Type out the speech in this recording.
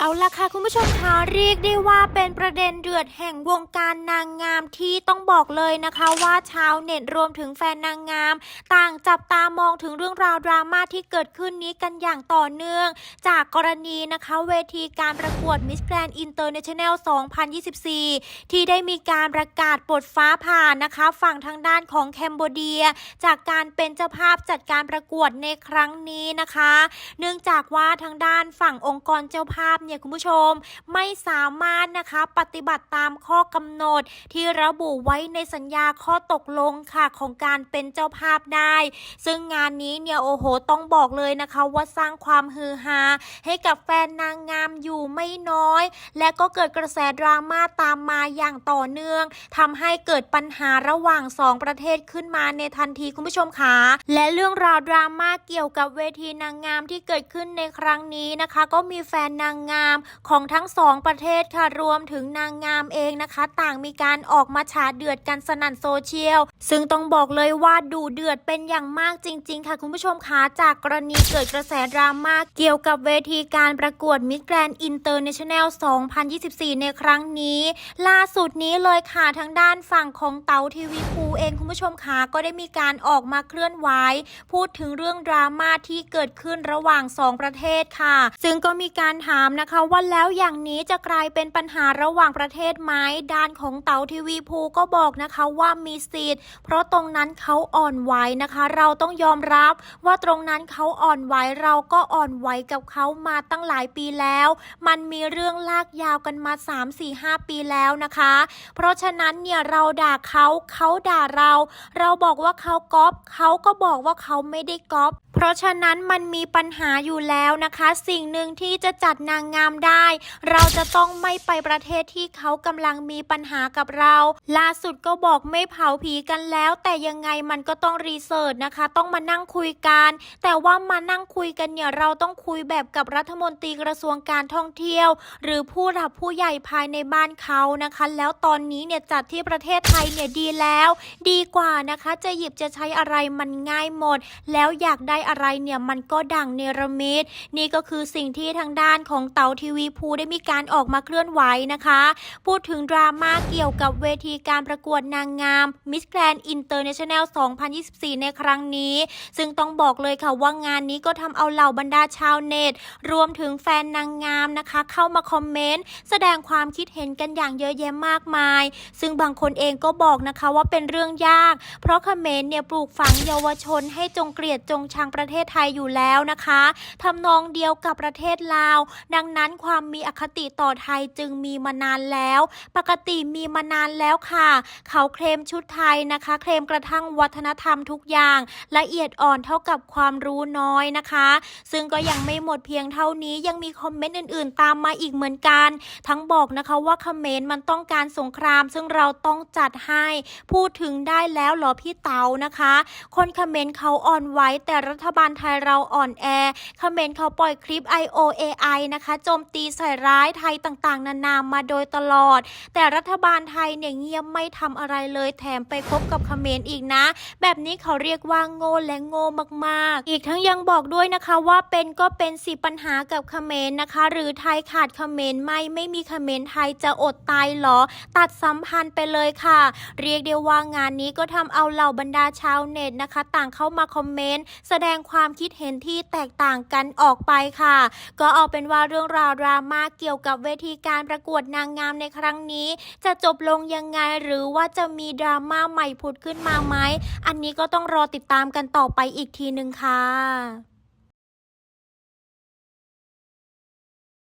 เอาละค่ะคุณผู้ชมคะเรียกได้ว่าเป็นประเด็นเดือดแห่งวงการนางงามที่ต้องบอกเลยนะคะ ว่าชาวเน็ตรวมถึงแฟนนางงาม ต่างจับตามองถึงเรื่องราวดราม่าที่เกิดขึ้นนี้กันอย่างต่อเนื่อง จากกรณีนะคะเวทีการประกวด Miss Grand International 2024 ที่ได้มีการประกาศปลดฟ้าผ่านนะคะ ฝั่งทางด้านของแคนเบเดีย จากการเป็นเจ้าภาพจัดการประกวดในครั้งนี้นะคะ เนื่องจากว่าทางด้านฝั่งองค์กรเจ้าภาพเนี่ยคุณผู้ชมไม่สามารถนะคะปฏิบัติตามข้อกำหนดที่ระบุไว้ในสัญญาข้อตกลงค่ะของการเป็นเจ้าภาพได้ ซึ่งงานนี้เนี่ยโอ้โหต้องบอกเลยนะคะว่าสร้างความฮือฮาให้กับแฟนนางงามอยู่ไม่น้อย และก็เกิดกระแสดราม่าตามมาอย่างต่อเนื่องทำให้เกิดปัญหาระหว่างสองประเทศขึ้นมาในทันทีคุณผู้ชมคะและเรื่องราวดราม่าเกี่ยวกับเวทีนางงามที่เกิดขึ้นในครั้งนี้นะคะ ก็มีแฟนนางงามของทั้งสองประเทศค่ะรวมถึงนางงามเองนะคะ ต่างมีการออกมาฉาเดือดกันสนั่นโซเชียลซึ่งต้องบอกเลยว่าดูเดือดเป็นอย่างมากจริง ๆ ค่ะคุณผู้ชมคะจากกรณีเกิดกระแสดราม่าเกี่ยวกับเวทีการประกวด Miss Grand International 2024 ในครั้งนี้ ล่าสุดนี้เลยค่ะทางด้านฝั่งของเตาทีวีภูเองคุณผู้ชมคะก็ได้มีการออกมาเคลื่อนไหวพูดถึงเรื่องดราม่าที่เกิดขึ้นระหว่างสองประเทศค่ะ ซึ่งก็มีการถามนะคะว่าแล้วอย่างนี้จะกลายเป็นปัญหาระหว่างประเทศไหมด้านของเตาทีวีภูก็บอกนะคะว่ามีสิทธิ์เพราะตรงนั้นเขาอ่อนไหวนะคะ เราต้องยอมรับว่าตรงนั้นเขาอ่อนไหวเราก็อ่อนไหวกับเขามาตั้งหลายปีแล้ว มันมีเรื่องลากยาวกันมา 3 4 5 ปีแล้วนะคะ เพราะฉะนั้นเนี่ยเราด่าเขาเขาด่าเรา เราบอกว่าเขาก๊อปเขาก็บอกว่าเขาไม่ได้ก๊อป เพราะฉะนั้นมันมีปัญหาอยู่แล้วนะคะ สิ่งหนึ่งที่จะจัดนางงามได้ เราจะต้องไม่ไปประเทศที่เขากำลังมีปัญหากับเราล่าสุดก็บอกไม่เผาผีกันแล้ว แต่ยังไงมันก็ต้องรีเสิร์ชนะคะ ต้องมานั่งคุยกัน แต่ว่ามานั่งคุยกันเนี่ยเราต้องคุยแบบกับรัฐมนตรีกระทรวงการท่องเที่ยว หรือผู้หลักผู้ใหญ่ภายในบ้านเขานะคะ แล้วตอนนี้เนี่ยจัดที่ประเทศไทยเนี่ยดีแล้ว ดีกว่านะคะ จะหยิบจะใช้อะไรมันง่ายหมด แล้วอยากได้อะไรเนี่ยมันก็ดังเนรมิตนี่ก็คือสิ่งที่ทางด้านของเต๋าทีวีภูได้มีการออกมาเคลื่อนไหวนะคะ พูดถึงดราม่าเกี่ยวกับเวทีการประกวดนางงาม Miss Grand International 2024 ในครั้งนี้ ซึ่งต้องบอกเลยค่ะว่างานนี้ก็ทำเอาเหล่าบรรดาชาวเน็ต รวมถึงแฟนนางงามนะคะ เข้ามาคอมเมนต์ แสดงความคิดเห็นกันอย่างเยอะแยะมากมาย ซึ่งบางคนเองก็บอกนะคะว่าเป็นเรื่องยาก เพราะเขมรเนี่ยปลูกฝังเยาวชนให้จงเกลียดจงชังประเทศไทยอยู่แล้วนะคะทำนองเดียวกับประเทศลาว ดังนั้นความมีอคติต่อไทยจึงมีมานานแล้ว ปกติมีมานานแล้วค่ะ เขาเคลมชุดไทยนะคะ เคลมกระทั่งวัฒนธรรมทุกอย่าง ละเอียดอ่อนเท่ากับความรู้น้อยนะคะ ซึ่งก็ยังไม่หมดเพียงเท่านี้ยังมีคอมเมนต์อื่นๆ ตามมาอีกเหมือนกัน ทั้งบอกนะคะว่าเขมรมันต้องการสงคราม ซึ่งเราต้องจัดให้ พูดถึงได้แล้วเหรอพี่เต๋านะคะ คนคอมเขมรเขาอ่อนไหวแต่รัฐบาลไทยเราอ่อนแอคอมเขมรเขาปล่อยคลิป IOAI นะคะโจมตีใส่ร้ายไทยต่างๆ นานามาโดยตลอด แต่รัฐบาลไทยเนี่ยเงียบไม่ทำอะไรเลยแถมไปคบกับคอมเขมรอีกนะ แบบนี้เขาเรียกว่าโง่และโง่มากๆ อีกทั้งยังบอกด้วยนะคะว่าเป็นก็เป็นสิปัญหากับเขมรนต์นะคะ หรือไทยขาดคอมเขมรไม่ไม่มีคอมเขมรไทยจะอดตายเหรอ ตัดสัมพันธ์ไปเลยค่ะ เรียกได้ว่างานนี้ก็ทำเอาเหล่าบรรดาชาวเน็ตนะคะ ต่างเข้ามาคอมเมนต์แสดงงความคิดเห็นที่แตกต่างกันออกไปค่ะ ก็เอาเป็นว่าเรื่องราวดราม่าเกี่ยวกับเวทีการประกวดนางงามในครั้งนี้ จะจบลงยังไงหรือว่าจะมีดราม่าใหม่ผุดขึ้นมาไหม อันนี้ก็ต้องรอติดตามกันต่อไปอีกทีหนึ่งค่ะ